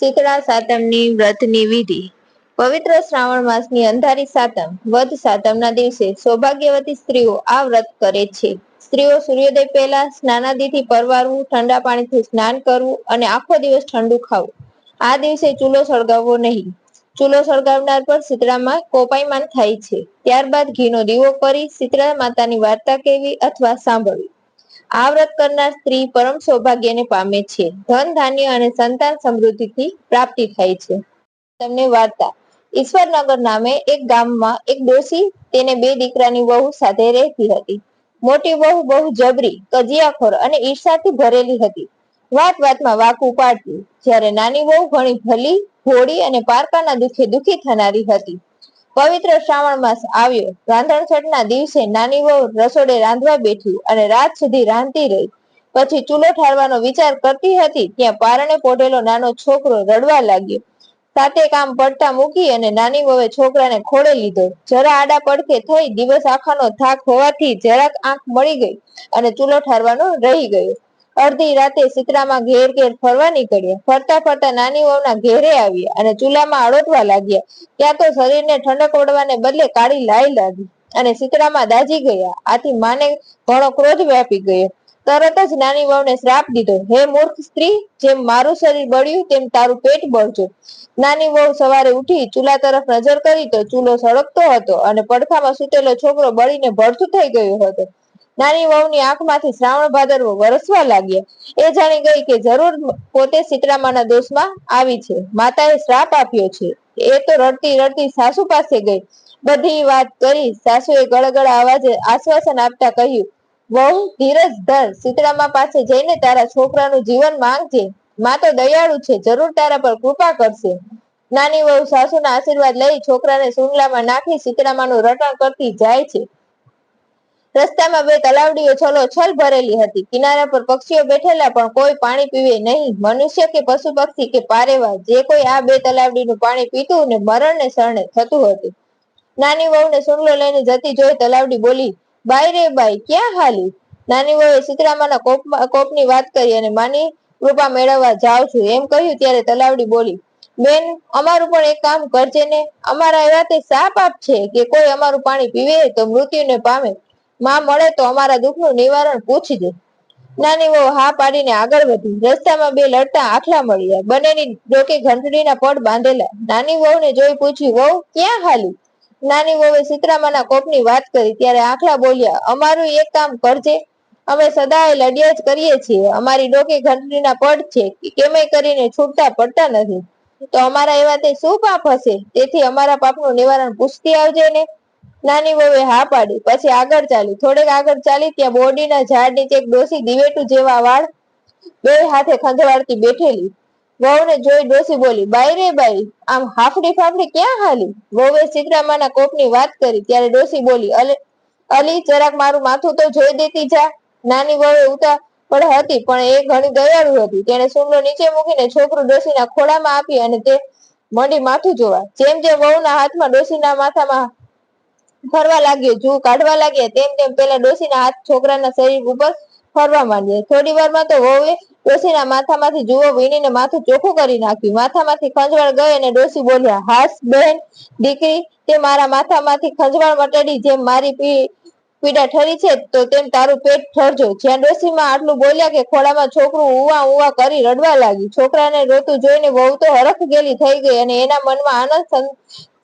શીતળા સાતમની વ્રતની વિધિ. પવિત્ર શ્રાવણ માસની અંધારી સાતમ વધ સાતમના દિવસે સૌભાગ્યવતી સ્ત્રીઓ આ વ્રત કરે છે. સ્ત્રીઓ સૂર્યોદય પહેલા સ્નાનાદિથી પરવારવું, ઠંડા પાણીથી સ્નાન કરવું અને આખો દિવસ ઠંડુ ખાવું. આ દિવસે ચૂલો સળગાવવો નહીં. ચૂલો સળગાવનાર પર શીતળામાં કોપાયમાન થાય છે. ત્યારબાદ ઘીનો દીવો કરી શીતળા માતાની વાર્તા કહેવી અથવા સાંભળવી. આ વ્રત કરનાર સ્ત્રી પરમ સૌભાગ્યને પામે છે. ધન, ધાન્ય અને સંતાન સમૃદ્ધિથી પ્રાપ્તિ થાય છે. તમને વાર્તા. ઈશ્વરનગર નામે એક ગામમાં એક ડોસી તેને બે દીકરાની વહુ સાથે રહેતી હતી. મોટી વહુ બહુ જબરી, કજિયાખોર અને ઈર્ષાથી ભરેલી હતી. વાત વાતમાં વાકુ પાડતી જ્યારે નાની વહુ ઘણી ભલી ભોળી અને પારકાના દુખે દુઃખી થનારી હતી. પવિત્ર શ્રાવણ માસ આવ્યો. રાંધણછટના દિવસે નાની વહુ રસોડે રાંધવા બેઠી અને રાત સુધી રાંધતી રહી. પછી ચૂલો ઠારવાનો વિચાર કરતી હતી ત્યાં પારણે પોઢેલો નાનો છોકરો રડવા લાગ્યો. સાથે કામ પડતા મૂકી અને નાની વહુએ છોકરાને ખોળે લીધો. જરા આડા પડખે થઈ દિવસ આખાનો થાક હોવાથી જરાક આંખ મળી ગઈ અને ચૂલો ઠારવાનો રહી ગયો. અડધી રાતે શીતળામાં ઘેર ઘેર ફરવા નીકળ્યા. ફરતા ફરતા નાની વહુના ઘેરે આવ્યા અને ચૂલામાં અડોટવા લાગ્યા. ત્યાં તો શરીરને ઠંડક વળવાને બદલે કાળી લાઈ લાગી અને શીતળામાં દાજી ગયા. આથી માને ઘણો ક્રોધ વ્યાપી ગયો. તરત જ નાની વહુને શ્રાપ દીધો, હે મૂર્ખ સ્ત્રી, જેમ મારું શરીર બળ્યું, તેમ તારું પેટ બળજો. નાની વહુ સવારે ઉઠી ચૂલા તરફ નજર કરી તો ચૂલો સળગતો હતો અને પડખામાં સૂતેલો છોકરો બળીને ભડથું થઈ ગયો હતો. નાની વહુની આંખમાંથી શ્રાવણ ભાદરવો વરસવા લાગ્યા. એ જાણી ગઈ કે જરૂર પોતે સીતરામાના દોષમાં આવી છે. માતાએ શ્રાપ આપ્યો છે. એ તો રડતી રડતી સાસુ પાસે ગઈ. બધી વાત કરી સાસુએ ગળગળા અવાજે આશ્વાસન આપતા કહ્યું, વહુ, ધીરજ ધર, સીતરામા પાસે જઈને તારા છોકરાનું જીવન માંગજે. મા તો દયાળુ છે, જરૂર તારા પર કૃપા કરશે. નાની વહુ સાસુના આશીર્વાદ લઈ છોકરાને સુંગલામાં નાખી સીતરામાનું રટણ કરતી જાય છે. રસ્તામાં બે તલાવડીઓ છલો છલ ભરેલી હતી. કિનારા પર પક્ષીઓ બેઠેલા પણ કોઈ પાણી પીવે નહીં. મનુષ્ય કે પશુ પક્ષી કે પારેવા જે કોઈ આ બે તલાવડીનું પાણી પીતું ને મરણને શરણે થતું હતું. નાની વહુને સુંગલો લઈને જતી જોઈ તલાવડી બોલી બાઈ રે બાઈ ક્યાં હાલી? નાની વહુએ સીતરામાના કોપમાં, કોપની વાત કરી અને માની, કૃપા મેળવવા જાઉં છું. એમ કહ્યું ત્યારે તલાવડી બોલી, બેન, અમારું પણ એક કામ કરજે ને. અમારા એવા તે સાપ આપ છે કે કોઈ અમારું પાણી પીવે તો મૃત્યુને પામે. માં મળે તો અમારા દુઃખનું નિવારણ પૂછજે નાની વહુ હા પાડીને આગળ વધી. રસ્તામાં બે લડતા આખલા મળ્યા. બંનેની ડોકે ઘંટડીના પડ બાંધેલા. નાની વહુને જોઈ પૂછ્યું, વહુ, ક્યાં હાલી? નાની વહુએ સીતરામાના કોપની વાત કરી. ત્યારે આખલા બોલ્યા, અમારું એક કામ કરજે. અમે સદાય લડ્યા જ કરીએ છીએ. અમારી ડોકે ઘંટડીના પડ છે. કેમે કરીને છૂટતા પડતા નથી. તો અમારા એવા તે શું પાપ હશે? તેથી અમારા પાપનું નિવારણ પૂછતી આવજે ને. નાની વહુએ હા પાડી. પછી આગળ ચાલી. થોડેક આગળ ચાલી ત્યાં બોરડીના ઝાડ નીચે એક ડોસી દિવેટું જેવા વાળ બે હાથે ખંજવાળતી બેઠેલી. વહુને જોઈ ડોસી બોલી, બાઈ રે બાઈ, આમ હાફડી ફાફડી ક્યાં હાલી? વહુએ સીતરામાના કોપની વાત કરી. ત્યારે ડોસી બોલી, અલે જરાક મારું માથું તો જોઈ દેતી જા. નાની વહુએ ઉતા પણ હતી, પણ એ ઘણી દયાળુ હતી. તેણે સુમલો નીચે મૂકીને છોકરું ડોસીના ખોળામાં આપી અને તે મંડી માથું જોવા. જેમ જેમ વહુના હાથમાં ડોસીના માથામાં ફરવા લાગ્યો જૂ કાઢવા લાગ્યા તેમ તેમ પેલા ડોસીના હાથ છોકરાના શરીર ઉપર ફરવા માંડ્યા થોડી વારમાં તો વહુએ ડોસીના માથામાંથી જુઓ વીણીને માથું ચોખ્ખું કરી નાખ્યું. માથામાંથી ખંજવાળ ગઈ અને ડોસી બોલ્યા, હાસ બહેન દીકરી, તે મારા માથામાંથી ખંજવાળ મટાડી જેમ મારી પીડા ઠરી છે, તો તેમ તારું પેટ ઠરજો. જ્યાં ડોસીમાં આટલું બોલ્યા કે ખોળામાં છોકરું ઉવા ઉવા કરી રડવા લાગ્યું. છોકરાને રોતું જોઈને વહુ તો હરખ ગેલી થઈ ગઈ અને એના મનમાં આનંદ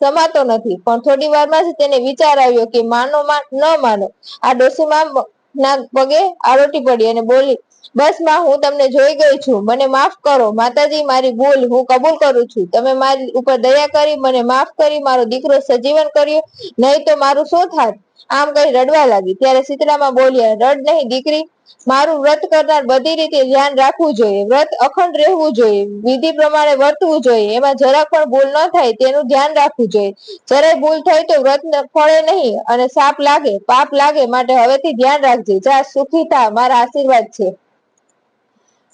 સમાતો નથી. પણ થોડી વારમાં જ તેને વિચાર આવ્યો કે માનો ન માનો. આ ડોસીમાં ના પગે આરોટી પડી અને બોલી, બસમાં, હું તમને જોઈ ગઈ છું. મને માફ કરો. માતાજી, મારી ભૂલ હું કબૂલ કરું છું. તમે મારી ઉપર દયા કરી, મને માફ કરી. મારો દીકરો સજીવન કર્યો. નહીં તો મારું શું થાત? આમ કઈ રડવા લાગી. ત્યારે શીતળામાં બોલ્યા, રડ નહીં દીકરી, મારું વ્રત કરનાર બધી રીતે ધ્યાન રાખવું જોઈએ. વ્રત અખંડ રહેવું જોઈએ. વિધિ પ્રમાણે વર્તવું જોઈએ. એમાં જરા પણ ભૂલ ન થાય તેનું ધ્યાન રાખવું જોઈએ. જરાય ભૂલ થાય તો વ્રત ફળે નહીં અને સાપ લાગે, પાપ લાગે માટે હવેથી ધ્યાન રાખજે. જા, સુખી થા. મારા આશીર્વાદ છે.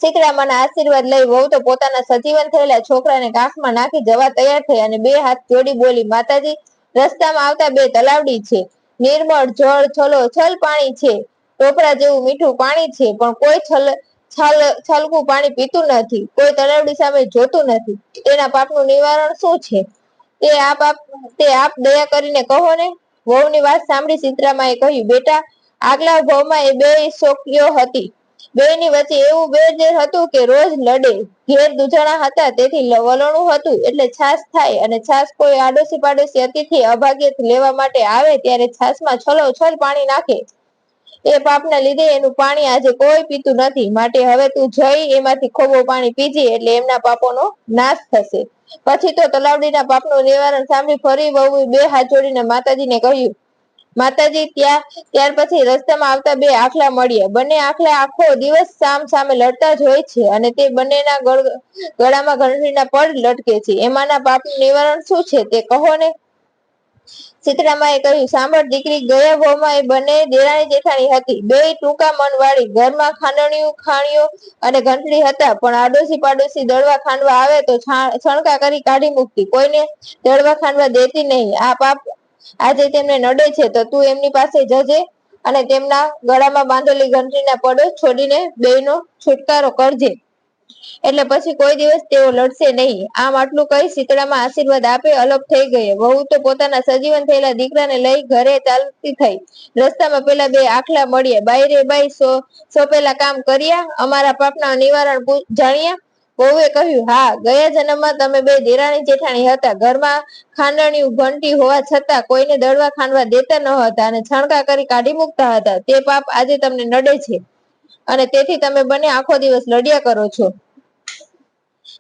શીતળામાના આશીર્વાદ લઈ વહુ તો પોતાના સજીવન થયેલા છોકરાને કાંખમાં નાખી જવા તૈયાર થઈ અને બે હાથ જોડી બોલી, માતાજી, રસ્તામાં આવતા બે તલાવડી છે. નિર્મળ, જળ, છલો, છલ પાણી છે. ટોપરા જેવું મીઠું પાણી છે, પણ કોઈ છલ છલ, છલકું પાણી પીતું નથી. કોઈ તળાવડી સામે જોતું નથી. તેના પાપનું નિવારણ શું છે? તે આપ આપ, તે આપ દયા કરીને કહો ને. વહુની વાત સાંભળી સીતરામાએ કહ્યું, બેટા, આગલા ભાવમાં એ બે છોકરીઓ હતી. બેયની વચ્ચે એવું બેરજેર હતું કે રોજ લડે. ઘેર દુજાણા હતા, તેથી વલણું હતું, એટલે છાશ થાય અને છાસ કોઈ આડોશી પાડોશી અતિથિ અભાગ્ય લેવા માટે આવે ત્યારે છાશમાં છલોછલ પાણી નાખે. એ પાપના લીધે એનું પાણી આજે કોઈ પીતું નથી. માટે હવે તું જઈ એમાંથી ખોબો પાણી પીજી, એટલે એમના પાપોનો નાશ થશે. પછી તો તલાવડીના પાપનું નિવારણ સાંભળી ફરી વહુ બે હાથ જોડીને માતાજીને કહ્યું માતાજી, ત્યાં, ત્યાર પછી રસ્તામાં આવતા બે આખલા મળ્યા. બંને આખલા આખો દિવસ સામ સામે લડતા જ હોય છે અને તે બંનેના ગળામાં ઘંટડીના પડ લટકે છે. એમાંના પાપનું નિવારણ શું છે તે કહો ને? સીતરામાએ કહ્યું, સાંભળ દીકરી, ગયા ભાવમાં એ બંને દેરાણી જેઠાણી હતી. બે ટૂંકા મનવાળી, ઘરમાં ખાંડણીયું ખાણીઓ અને ઘંટડી હતા, પણ આડોશી પાડોશી દળવા ખાંડવા આવે તો છણકા કરી કાઢી મૂકતી. કોઈને દળવા ખાંડવા દેતી નહીં. આ પાપ આજે તેમને નડે છે તો તું એમની પાસે જજે અને તેમના ગળામાં બાંધેલી ઘંટડીના પડો છોડીને બેયનો છુટકારો કરજે. એટલે પછી કોઈ દિવસ તેઓ લડશે નહીં. આમ આટલું કહી શીતળામાં આશીર્વાદ આપે અલગ થઈ ગઈ વહુ તો પોતાના સજીવન થયેલા દીકરાને લઈ ઘરે ચાલતી થઈ. રસ્તામાં પેલા બે આખલા મળ્યા. બાઈ રે બાઈ સોંપેલા કામ કર્યા. અમારા પાપના નિવારણ જાણ્યા. વહુએ કહ્યું, હા, ગયા જન્મમાં તમે બે દેરાણી જેઠાણી હતા. ઘરમાં ખાંડણીયું ઘંટી હોવા છતાં કોઈને દળવા ખાંડવા દેતા ન હતા અને છણકા કરી કાઢી મૂકતા હતા. તે પાપ આજે તમને નડે છે અને તેથી તમે બંને આખો દિવસ લડ્યા કરો છો.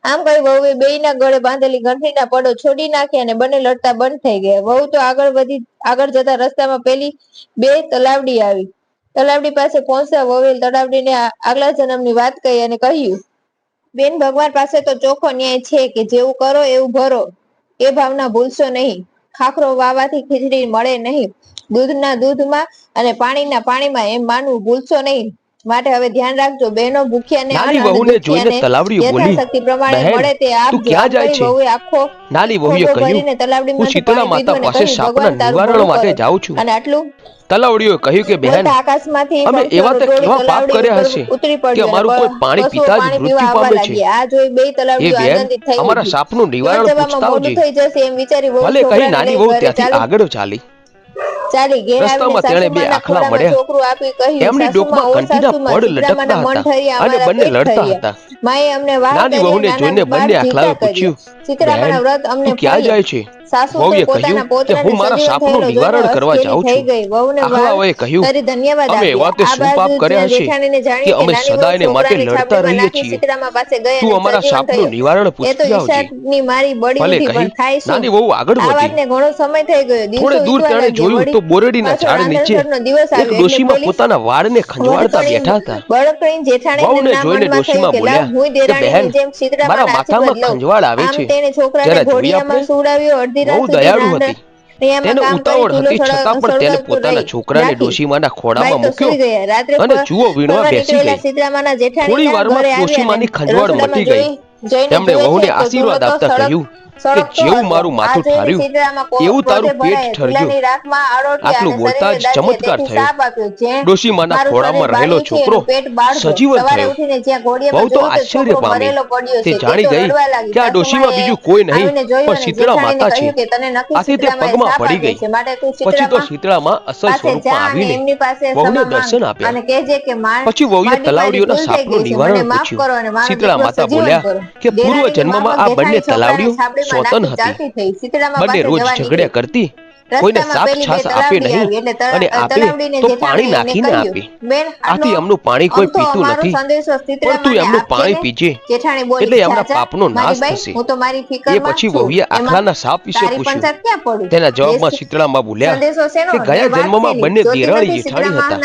આમ કહી વહુએ બેયના ગળે બાંધેલી ઘંટડીના પડો છોડી નાખી અને બંને લડતા બંધ થઈ ગયા. વહુ તો આગળ વધી, આગળ જતા રસ્તામાં પેલી બે તલાવડી આવી. તલાવડી પાસે પહોંચતા વહુએ તલાવડીને આગલા જન્મની વાત કહી અને કહ્યું બેન ભગવાન પાસે તો ચોખ્ખો ન્યાય છે કે જેવું કરો એવું ભરો. એ ભાવના ભૂલશો નહીં. ખાખરો વાવાથી ખીચડી મળે નહીં. દૂધના દૂધમાં અને પાણીના પાણીમાં એમ માનવું ભૂલશો નહીં. માટે હવે ધ્યાન રાખજો બહેનો ભૂખ્યાને નાની વહુને જોઈને તલાવડીઓ બોલી શક્તિ પ્રમાણે મળે તે આપ તું ક્યાં જાય છે? આખો નાની વહુએ કહ્યું હું શીતળા માતા પાસે કહ્યું, સાપના "ભગવાન તારું નિવારણ માટે જાઉં છું. અને આટલું તલાવડીઓએ કહ્યું કે બહેન આકાશમાંથી અમે એવા તો કેવા પાપ કર્યા હશે કે અમારું કોઈ પાણી પીતા જ મૃત્યુ પામે છે. આ જોઈ બે તલાવડીઓ આનંદિત થઈ અમારા શાપનું નિવારણ પૂછતા વહુ ભલે કહી નાની વહુ ત્યાંથી આગળ ચાલી. ચાલી ઘેર રસ્તામાં તેણે બે આખલા મળ્યા. એમની ડોકમાં સાસુમા, પડ લટકતા હતા. અને બંને લડતા હતા. માએ અમને નાની વહુને જોઈને બંને આખલાએ પૂછ્યું, સીતરામાના "બહેન, વ્રત અમને ક્યાં જાય છે સાસુ પોતાના પોતાને હું મારા સજીવ નિવારણ કરવા જાઉં છું. ગઈ. વહુને આખલાઓએ વાહ કહ્યું, કરી ધન્યવાદ અમે આપ્યા. એવા તે આ શું પાપ કર્યા છે કે કે અમે સદાયને માટે લડતા રહીએ છીએ. સીતરામા પાસે ગઈ તું અમારા સજીવન નિવારણ એ આવજે મારી બળી પણ થાય શું? નાની વહુ આગળ આ વધી ઘણો સમય થઈ ગયો થોડે દૂર તેણે જોયું તો બોરડીના ઝાડ નીચે એક ડોશીમાં પોતાના વાળને ખંજવાળતા બેઠા હતા બળકણી જેઠાણીને જોઈને ડોશીમાં બોલ્યા કે બહેન, મારા માથામાં ખંજવાળ આવે છે તેણે છોકરાને ઘોડિયામાં સુડાવ્યો અડધી રાત સુધી દયાળુ હતી. તેને ઉતાવળ હતી છતાં પણ તેને પોતાના છોકરાને ડોશીમાના ખોળામાં મૂક્યો અને જુઓ વીણવા બેસી ગઈ. થોડી વારમાં ડોશીમાની ખંજવાળ મટી ગઈ. તેમણે વહુને આશીર્વાદ આપતા કહ્યું કે જેવું મારું માથું ઠાર્યું, એવું તારું પેટ ઠર્યું. આટલું બોલતા જ ચમત્કાર થયો. ડોશીમાના ખોળામાં રહેલો છોકરો સવારે થયો. બહુ તો આશ્ચર્ય પામી. તે જાણી ગઈ કે આ ડોશીમાં બીજું કોઈ નહીં, પણ શીતળા માતા છે. આથી તે પગમાં પડી ગઈ. પછી તો શીતળામાં અસલ સ્વરૂપમાં આવીને વહુને દર્શન આપ્યા. પછી વહુએ તલાવડીઓના સાપનું નિવારણ માફ કરો અને પૂછ્યું શીતળા માતા બોલ્યા કે પૂર્વ જન્મમાં આ બંને તલાવડીઓ ચાલતી હતી. બંને રોજ ઝઘડ્યા કરતી કોઈને સાપ છાસ આપે નહીં અને આપે તો પાણી નાખીને આપે. આથી એમનું પાણી કોઈ પીતું નથી. પણ તું એમનું પાણી પીજે. એટલે એમના પાપનો નાશ થશે. એ પછી વહુએ આખલાના સાપ વિશે પૂછ્યું? તેના જવાબમાં શીતળામાં બોલ્યા કે ગયા જન્મમાં બંને દેરાણી જેઠાણી હતા.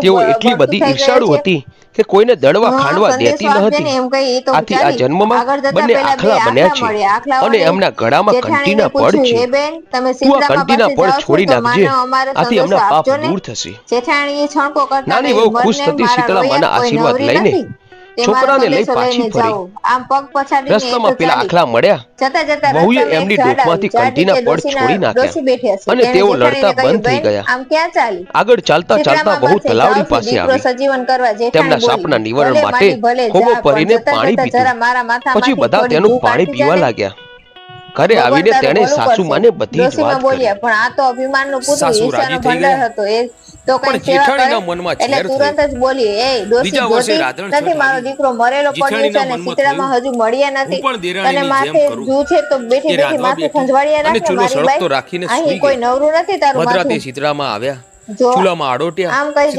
તેઓ એટલી બધી ઈર્ષાળુ હતી કે કોઈને દળવા ખાંડવા દેતી ન હતી. આથી આ. જન્મમાં બંને આખલા બન્યા છે. અને એમના ગળામાં કંટીના પડ છે. "હે તું આ કંટીના પડ છોડી નાખજે. આથી સંદેશો પાપ દૂર થશે. જેઠાણીએ છણકો કરતા નાની બહુ ખુશ "મરને થતી મારા શીતળામાના આશીર્વાદ લઈને છોકરાને લઈ પાછી ફરી. આમ પગ પછાડીને રસ્તામાં પેલા આખલા મળ્યા. જતા જતા બહુએ એમની ડોકમાંથી કંટીના પડ છોડી નાખ્યા. અને તેઓ લડતા બંધ થઈ ગયા." આમ ક્યાં ચાલી? આગળ ચાલતા ચાલતા બહુ તલાવડી પાસે આવી. તેમના સાપના નિવારણ માટે ખોબો ભરીને પાણી પીધું. પછી બધા તેનું પાણી પીવા લાગ્યા. ઘરે આવીને તેણે સાસુ માને બધી જ વાત કરી. પણ આ તો અભિમાનનું સાસુ ઈર્ષ્યાનો ભંડાર હતો. એ તો પણ સેવા જેઠાણીના કરે. મનમાં એટલે તુરંત જ બોલી એ જોતી રાધણ નથી મારો દીકરો મરેલો પડ્યો છે અને શીતળામાં હજુ મળ્યા નથી. જેમ માથે. જૂ છે તો બેઠી બેઠી માથું અને ચૂલો મારી બાઈ. રાખીને અહીં કોઈ નવરું નથી તારું માથું? માથું શીતળામાં આવ્યા. ચૂલામાં આડોટ્યા. આમ કહી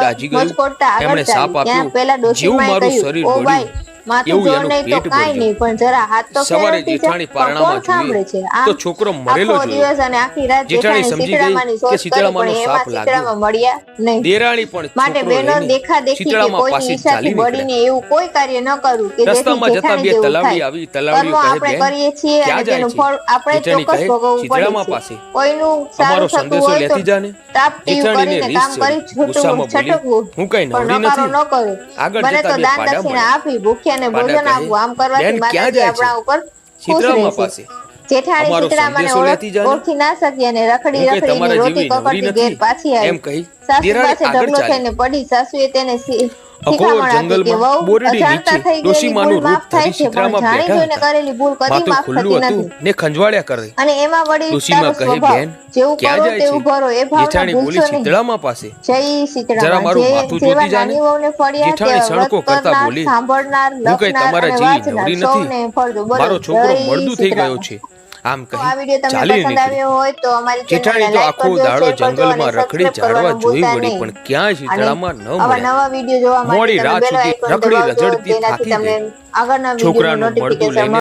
દાજી ગયું. મચકોડતા આગળ એમણે સાપ ચાલી. ત્યાં આપ્યો પેલા જેવું મારું કહ્યું, શરીર "ઓ બાઈ, બળ્યું માથું એવું જોર એનું નહીં તો પેટ નહીં, પણ જરા હાથ તો સવારે જેઠાણી પારણામાં સાંભળે છે? તો છોકરો મરેલો આખો દિવસ અને આખી રાત જેઠાણી જેઠાણી સમજી ગઈ કે શોધ કરી, શીતળામાનો પણ સાપ લાગ્યો. મળ્યા નહીં. દેરાણી પણ માટે છોકરો દેખા દેખી કે શીતળામાં ઈચ્છાથી બળીને એવું કોઈ કાર્ય ન કરવું કે રસ્તામાં જતા બે તલાવડી આવી તલાવડીઓ કહે, "બેન, કરીએ છીએ અને તેનું ફળ આપણે ચોક્કસ ભોગવવું પડે પાસે." કોઈનું સારું થતું હોય લેતી જાને. ટાપટીયું જેઠાણીને કરીને કામ કરી ચડી. ગુસ્સામાં છૂટવું બોલી, છટકવું "હું કાંઈ નવરી નથી." ન કરો આગળ જતા બે પાડા આપી ભૂખ્યાને પાડા ભોજન આપવું. આમ કરવાથી માતાજી આપણા ઉપર ખુશ રહેશે જેઠાણી સંદેશો ઓળખ- ના. શકી અને રખડી રખડી રખડીને રોટી પકડતી ઘેર પાછી આવી. સાસુ પાસે ઢગલો થઈને પડી. સાસુએ તેને અઘોર શિખામણ આપી કે જંગલમાં બોરડી નીચે ડોશીમાનું રૂપ ધરી છે પણ શીતળામાં જાણી બેઠા હતા. કરેલી ભૂલ કદી માથું ખુલ્લું હતું ને ખંજવાળ્યા કરે અને એમાં વળી ડોશીમાં કહે, "બેન, ક્યાં જાય છે?" ભરો એ ભાવના જેઠાણી બોલી શીતળામાં પાસે જરા મારું માથું જોતી જાને. નાની વહુને ફળ્યા જેઠાણી સણકો કરતા બોલી, "હું કઈ તમારા જેવી નવરી નથી. સૌને ફળજો. બોલો, મારો છોકરો મળદું થઈ ગયો છે આમ કહી ચાલી નીકળી. આવ્યો હોય તો અમારી જેઠાણી તો આખો દાડો જંગલમાં રખડી ચાડવા ઝાડવા જોઈ વળી પણ ક્યાંય શીતળામાં ન મળ્યા મોડી રાત સુધી રખડી રઝળતી થાકી ગઈ. છોકરાનું મળતું લઈને